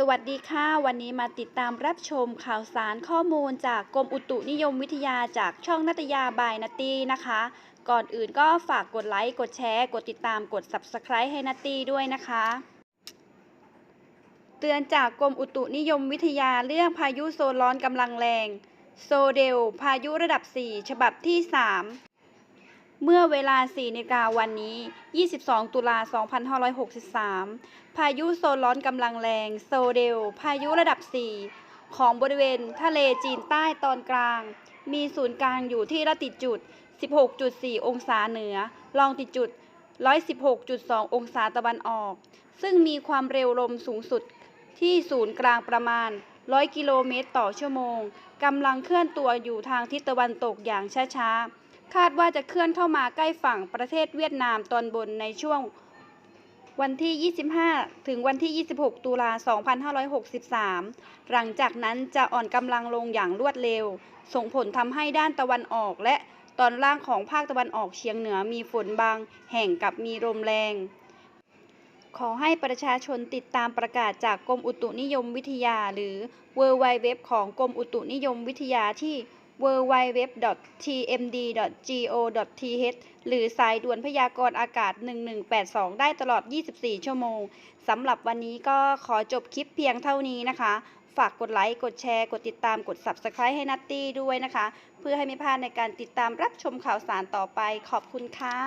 สวัสดีค่ะ วันนี้มาติดตามรับชมข่าวสารข้อมูลจากกรมอุตุนิยมวิทยาจากช่องนัตยาบายนัตตี้นะคะ ก่อนอื่นก็ฝากกดไลค์ กดแชร์ กดติดตามกด Subscribe ให้นัตตี้ด้วยนะคะ เตือนจากกรมอุตุนิยมวิทยาเรื่องพายุโซนร้อนกำลังแรง โซเดล พายุระดับ 4 ฉบับที่ 3 เมื่อเวลา4นาฬิกาวันนี้ 22 ตุลา 2563 พายุโซนร้อนกำลังแรงโซเดล พายุระดับ 4 ของบริเวณทะเลจีนใต้ตอนกลาง มีศูนย์กลางอยู่ที่ละติจุด 16.4 องศาเหนือ ลองติจุด 116.2 องศาตะวันออก ซึ่งมีความเร็วลมสูงสุดที่ศูนย์กลางประมาณ 100 กิโลเมตรต่อชั่วโมง กำลังเคลื่อนตัวอยู่ทางทิศตะวันตกอย่างช้าๆ คาดว่าจะเคลื่อนเข้ามาใกล้ฝั่งประเทศเวียดนามตอนบนในช่วงวันที่ 25 ถึงวันที่ 26 ตุลา 2563 หลังจากนั้นจะอ่อนกำลังลงอย่างรวดเร็ว ส่งผลทำให้ด้านตะวันออกและตอนล่างของภาคตะวันออกเฉียงเหนือมีฝนบาง แห่งกับมีลมแรง ขอให้ประชาชนติดตามประกาศจากกรมอุตุนิยมวิทยา หรือ w w w ของกรมอุตุนิยมวิทยาที่ www.tmd.go.th หรือสายด่วนพยากรณ์อากาศ 1182 ได้ตลอด 24 ชั่วโมง สำหรับวันนี้ก็ขอจบคลิปเพียงเท่านี้นะคะ ฝากกดไลค์ กดแชร์ กดติดตาม กด Subscribe ให้นัตตี้ด้วยนะคะ เพื่อให้ไม่พลาดในการติดตามรับชมข่าวสารต่อไป ขอบคุณค่ะ